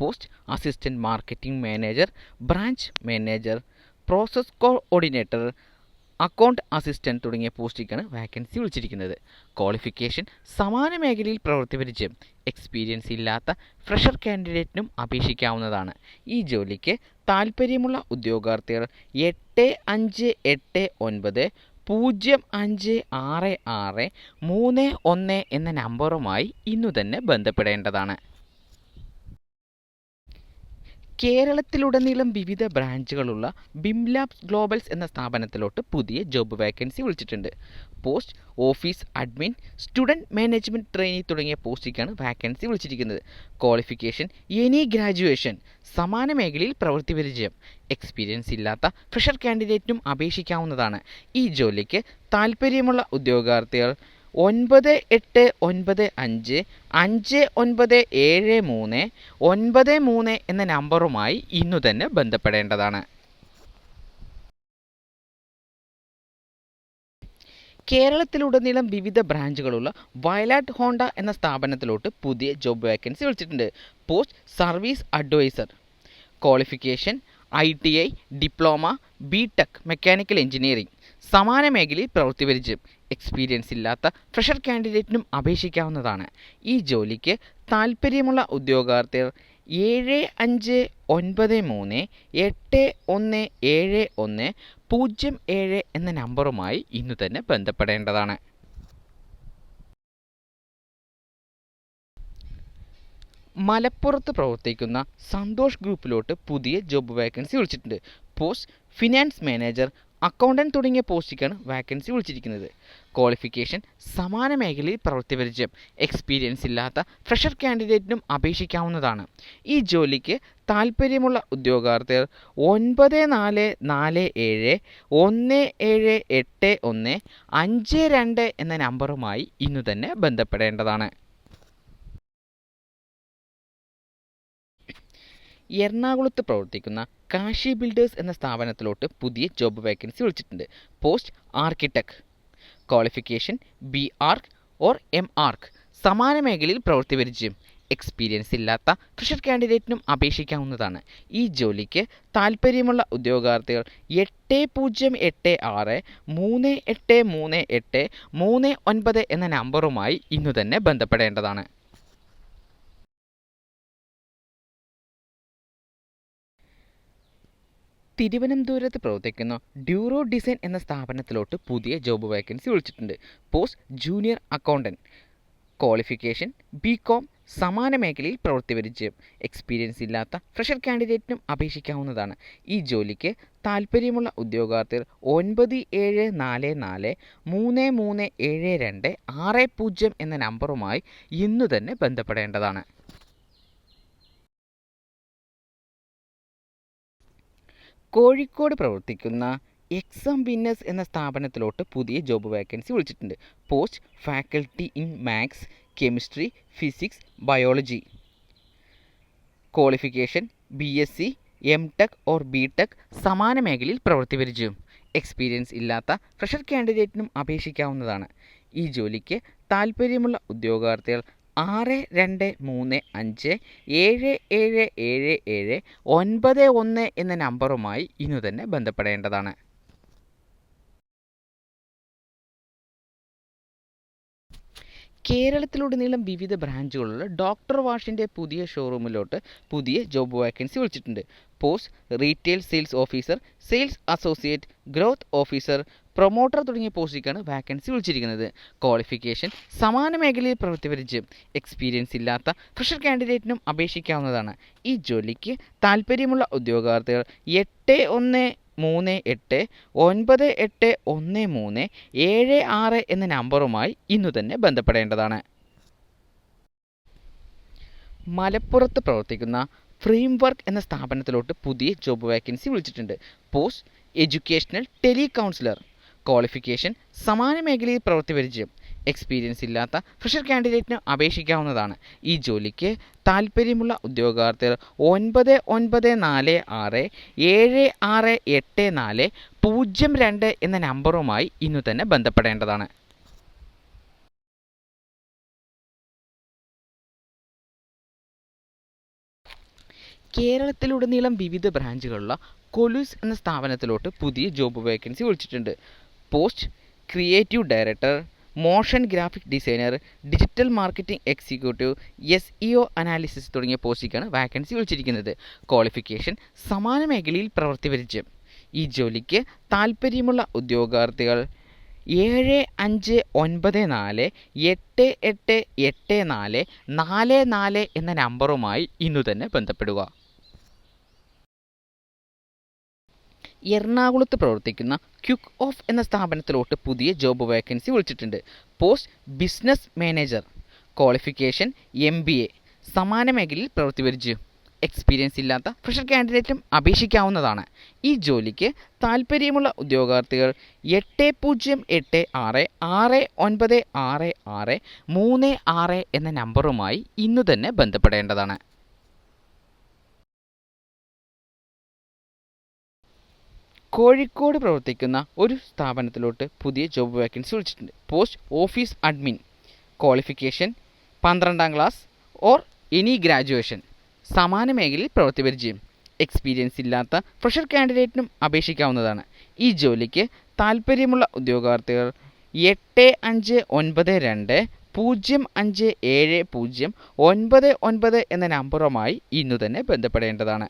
Post assistant marketing manager branch manager process coordinator account assistant തുടങ്ങിയ പോസ്റ്റിലേക്കാണ് vacancy വിളിച്ചിരിക്കുന്നത്. Qualification സമാന മേഖലയിൽ പ്രവൃത്തി പരിചയം എക്സ്പീരിയൻസ് ഇല്ലാത്ത ഫ്രഷർ കാൻഡിഡേറ്റിനും അപേക്ഷിക്കാവുന്നതാണ്. ഈ ജോലിക്ക് താൽപ്പര്യമുള്ള ഉദ്യോഗാർത്ഥികൾ എട്ട് അഞ്ച് എട്ട് ഒൻപത് പൂജ്യം അഞ്ച് ആറ് ആറ് മൂന്ന് ഒന്ന് എന്ന നമ്പറുമായി ഇന്നു തന്നെ ബന്ധപ്പെടേണ്ടതാണ്. കേരളത്തിലുടനീളം വിവിധ ബ്രാഞ്ചുകളുള്ള ബിംലാബ്സ് ഗ്ലോബൽസ് എന്ന സ്ഥാപനത്തിലോട്ട് പുതിയ ജോബ് വേക്കൻസി വിളിച്ചിട്ടുണ്ട്. Post office admin student management trainee തുടങ്ങിയ പോസ്റ്റിലേക്കാണ് വാക്കൻസി വിളിച്ചിരിക്കുന്നത്. ക്വാളിഫിക്കേഷൻ എനി ഗ്രാജുവേഷൻ സമാന മേഖലയിൽ പ്രവൃത്തി പരിചയം എക്സ്പീരിയൻസ് ഇല്ലാത്ത ഫ്രഷർ കാൻഡിഡേറ്റിനും അപേക്ഷിക്കാവുന്നതാണ്. ഈ ജോലിക്ക് താൽപ്പര്യമുള്ള ഉദ്യോഗാർത്ഥികൾ ഒൻപത് എട്ട് ഒൻപത് അഞ്ച് അഞ്ച് ഒൻപത് ഏഴ് മൂന്ന് ഒൻപത് മൂന്ന് എന്ന നമ്പറുമായി ഇന്നു തന്നെ ബന്ധപ്പെടേണ്ടതാണ്. കേരളത്തിലുടനീളം വിവിധ ബ്രാഞ്ചുകളുള്ള വയലാട്ട് ഹോണ്ട എന്ന സ്ഥാപനത്തിലോട്ട് പുതിയ ജോബ് വേക്കൻസി വിളിച്ചിട്ടുണ്ട്. Post service advisor. Qualification I T I diploma B tech mechanical engineering. സമാന മേഖലയിൽ പ്രവൃത്തി പരിചയം എക്സ്പീരിയൻസ് ഇല്ലാത്ത ഫ്രഷർ കാൻഡിഡേറ്റിനും അപേക്ഷിക്കാവുന്നതാണ്. ഈ ജോലിക്ക് താൽപ്പര്യമുള്ള ഉദ്യോഗാർത്ഥികൾ ഏഴ് അഞ്ച് ഒൻപത് മൂന്ന് എട്ട് ഒന്ന് ഏഴ് ഒന്ന് പൂജ്യം ഏഴ് എന്ന നമ്പറുമായി ഇന്ന് തന്നെ ബന്ധപ്പെടേണ്ടതാണ്. മലപ്പുറത്ത് പ്രവർത്തിക്കുന്ന സന്തോഷ് ഗ്രൂപ്പിലോട്ട് പുതിയ ജോബ് വേക്കൻസി വിളിച്ചിട്ടുണ്ട്. പോസ്റ്റ് ഫിനാൻസ് മാനേജർ അക്കൗണ്ടന്റ് തുടങ്ങിയ പോസ്റ്റിക്കാണ് വാക്കൻസി വിളിച്ചിരിക്കുന്നത്. ക്വാളിഫിക്കേഷൻ സമാന മേഖലയിൽ പ്രവൃത്തി പരിചയം എക്സ്പീരിയൻസ് ഇല്ലാത്ത ഫ്രഷർ കാൻഡിഡേറ്റിനും അപേക്ഷിക്കാവുന്നതാണ്. ഈ ജോലിക്ക് താൽപ്പര്യമുള്ള ഉദ്യോഗാർത്ഥികൾ ഒൻപത് നാല് നാല് ഏഴ് ഒന്ന് ഏഴ് എട്ട് ഒന്ന് അഞ്ച് രണ്ട് എന്ന നമ്പറുമായി ഇന്നു തന്നെ ബന്ധപ്പെടേണ്ടതാണ്. എറണാകുളത്ത് പ്രവർത്തിക്കുന്ന കാശി ബിൽഡേഴ്സ് എന്ന സ്ഥാപനത്തിലോട്ട് പുതിയ ജോബ് വേക്കൻസി വിളിച്ചിട്ടുണ്ട്. Post architect qualification B arch or M arch സമാന മേഖലയിൽ പ്രവൃത്തി പരിചയം. എക്സ്പീരിയൻസ് ഇല്ലാത്ത ഫ്രഷർ കാൻഡിഡേറ്റിനും അപേക്ഷിക്കാവുന്നതാണ്. ഈ ജോലിക്ക് താൽപ്പര്യമുള്ള ഉദ്യോഗാർത്ഥികൾ എട്ട് പൂജ്യം എട്ട് ആറ് മൂന്ന് എട്ട് മൂന്ന് എട്ട് മൂന്ന് ഒൻപത് എന്ന നമ്പറുമായി ഇന്നു തന്നെ ബന്ധപ്പെടേണ്ടതാണ്. തിരുവനന്തപുരത്ത് പ്രവർത്തിക്കുന്ന ഡ്യൂറോ ഡിസൈൻ എന്ന സ്ഥാപനത്തിലോട്ട് പുതിയ ജോബ് വേക്കൻസി വിളിച്ചിട്ടുണ്ട്. Post junior accountant qualification B com സമാന മേഖലയിൽ പ്രവൃത്തി എക്സ്പീരിയൻസ് ഇല്ലാത്ത ഫ്രഷർ കാൻഡിഡേറ്റിനും അപേക്ഷിക്കാവുന്നതാണ്. ഈ ജോലിക്ക് താൽപ്പര്യമുള്ള ഉദ്യോഗാർത്ഥികൾ ഒൻപത് ഏഴ് നാല് നാല് മൂന്ന് മൂന്ന് ഏഴ് രണ്ട് ആറ് പൂജ്യം എന്ന നമ്പറുമായി ഇന്നു തന്നെ ബന്ധപ്പെടേണ്ടതാണ്. കോഴിക്കോട് പ്രവർത്തിക്കുന്ന എക്സാം വിന്നേഴ്സ് എന്ന സ്ഥാപനത്തിലോട്ട് പുതിയ ജോബ് വേക്കൻസി വിളിച്ചിട്ടുണ്ട്. Post faculty in maths chemistry physics biology qualification B S C M tech or B tech സമാന മേഖലയിൽ പ്രവൃത്തി പരിചയം. എക്സ്പീരിയൻസ് ഇല്ലാത്ത ഫ്രഷർ കാൻഡിഡേറ്റിനും അപേക്ഷിക്കാവുന്നതാണ്. ഈ ജോലിക്ക് താൽപ്പര്യമുള്ള ഉദ്യോഗാർത്ഥികൾ ആറ് രണ്ട് മൂന്ന് അഞ്ച് ഏഴ് ഏഴ് ഏഴ് ഏഴ് ഒൻപത് ഒന്ന് എന്ന നമ്പറുമായി ഇന്ന് തന്നെ ബന്ധപ്പെടേണ്ടതാണ്. കേരളത്തിലുടനീളം വിവിധ ബ്രാഞ്ചുകളുള്ള ഡോക്ടർ വാഷിന്റെ പുതിയ ഷോറൂമിലോട്ട് പുതിയ ജോബ് വാക്കൻസി വിളിച്ചിട്ടുണ്ട്. Post retail sales officer sales associate growth officer promoter തുടങ്ങിയ പോസ്റ്റിലേക്കാണ് വാക്കൻസി വിളിച്ചിരിക്കുന്നത്. ക്വാളിഫിക്കേഷൻ സമാന മേഖലയിൽ പ്രവർത്തിവരിച്ച് എക്സ്പീരിയൻസ് ഇല്ലാത്ത ഫ്രഷർ കാൻഡിഡേറ്റിനും അപേക്ഷിക്കാവുന്നതാണ്. ഈ ജോലിക്ക് താല്പര്യമുള്ള ഉദ്യോഗാർത്ഥികൾ എട്ട് ഒന്ന് മൂന്ന് എട്ട് ഒൻപത് എട്ട് ഒന്ന് മൂന്ന് ഏഴ് ആറ് എന്ന നമ്പറുമായി ഇന്നു തന്നെ ബന്ധപ്പെടേണ്ടതാണ്. മലപ്പുറത്ത് പ്രവർത്തിക്കുന്ന ഫ്രെയിം വർക്ക് എന്ന സ്ഥാപനത്തിലോട്ട് പുതിയ ജോബ് വേക്കൻസി വിളിച്ചിട്ടുണ്ട്. Post educational tele counsellor. Qualification സമാന മേഖലയിൽ പ്രവൃത്തി പരിചയം. എക്സ്പീരിയൻസ് ഇല്ലാത്ത ഫ്രഷർ കാൻഡിഡേറ്റിന് അപേക്ഷിക്കാവുന്നതാണ്. ഈ ജോലിക്ക് താല്പര്യമുള്ള ഉദ്യോഗാർത്ഥികൾ ഒൻപത് ഒൻപത് നാല് ആറ് ഏഴ് ആറ് എട്ട് നാല് പൂജ്യം രണ്ട് എന്ന നമ്പറുമായി ഇന്നു തന്നെ ബന്ധപ്പെടേണ്ടതാണ്. കേരളത്തിലുടനീളം വിവിധ ബ്രാഞ്ചുകളുള്ള കൊലൂസ് എന്ന സ്ഥാപനത്തിലോട്ട് പുതിയ ജോബ് വേക്കൻസി വിളിച്ചിട്ടുണ്ട്. Post creative director motion graphic designer digital marketing executive S E O analysis തുടങ്ങിയ പോസ്റ്റിലേക്കാണ് വാക്കൻസി വിളിച്ചിരിക്കുന്നത്. ക്വാളിഫിക്കേഷൻ സമാന മേഖലയിൽ പ്രവൃത്തി ഈ ജോലിക്ക് താൽപ്പര്യമുള്ള ഉദ്യോഗാർത്ഥികൾ ഏഴ് അഞ്ച് ഒൻപത് നാല് എട്ട് എട്ട് എട്ട് നാല് നാല് നാല് എന്ന നമ്പറുമായി ഇന്നു തന്നെ ബന്ധപ്പെടുക. എറണാകുളത്ത് പ്രവർത്തിക്കുന്ന ക്യുക്ക് ഓഫ് എന്ന സ്ഥാപനത്തിലോട്ട് പുതിയ ജോബ് വേക്കൻസി വിളിച്ചിട്ടുണ്ട്. Post business manager qualification M B A സമാന മേഖലയിൽ പ്രവൃത്തി എക്സ്പീരിയൻസ് ഇല്ലാത്ത ഫ്രഷർ കാൻഡിഡേറ്റും അപേക്ഷിക്കാവുന്നതാണ്. ഈ ജോലിക്ക് താല്പര്യമുള്ള ഉദ്യോഗാർത്ഥികൾ എട്ട് പൂജ്യം എട്ട് ആറ് ആറ് ഒൻപത് ആറ് ആറ് മൂന്ന് ആറ് എന്ന നമ്പറുമായി ഇന്നു തന്നെ ബന്ധപ്പെടേണ്ടതാണ്. കോഴിക്കോട് പ്രവർത്തിക്കുന്ന ഒരു സ്ഥാപനത്തിലോട്ട് പുതിയ ജോബ് വേക്കൻസി വിളിച്ചിട്ടുണ്ട്. പോസ്റ്റ് ഓഫീസ് അഡ്മിൻ ക്വാളിഫിക്കേഷൻ പന്ത്രണ്ടാം ക്ലാസ് ഓർ എനി ഗ്രാജുവേഷൻ സമാന മേഖലയിൽ പ്രവൃത്തി പരിചയം എക്സ്പീരിയൻസ് ഇല്ലാത്ത ഫ്രഷർ കാൻഡിഡേറ്റിനും അപേക്ഷിക്കാവുന്നതാണ്. ഈ ജോലിക്ക് താല്പര്യമുള്ള ഉദ്യോഗാർത്ഥികൾ എട്ട് അഞ്ച് ഒൻപത് രണ്ട് പൂജ്യം അഞ്ച് ഏഴ് പൂജ്യം ഒൻപത് ഒൻപത് എന്ന നമ്പറുമായി ഇന്നു തന്നെ ബന്ധപ്പെടേണ്ടതാണ്.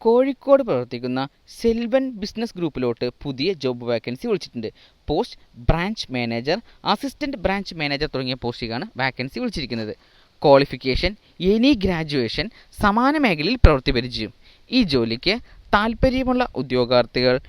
കോഴിക്കോട് പ്രവർത്തിക്കുന്ന സെൽവൻ ബിസിനസ് ഗ്രൂപ്പിലോട്ട് പുതിയ ജോബ് വാക്കൻസി വിളിച്ചിട്ടുണ്ട്. Post branch manager assistant branch manager തുടങ്ങിയ പോസ്റ്റിലാണ് വാക്കൻസി വിളിച്ചിരിക്കുന്നത്. ക്വാളിഫിക്കേഷൻ എനി ഗ്രാജുവേഷൻ സമാന മേഖലയിൽ പ്രവൃത്തി പരിചയം. ഈ ജോലിക്ക് താല്പര്യമുള്ള ഉദ്യോഗാർത്ഥികൾ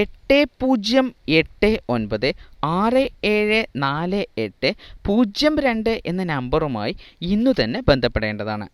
എട്ട് പൂജ്യം എട്ട് ഒൻപത് ആറ് ഏഴ് നാല് എട്ട് പൂജ്യം രണ്ട് എന്ന നമ്പറുമായി ഇന്നു തന്നെ ബന്ധപ്പെടേണ്ടതാണ്.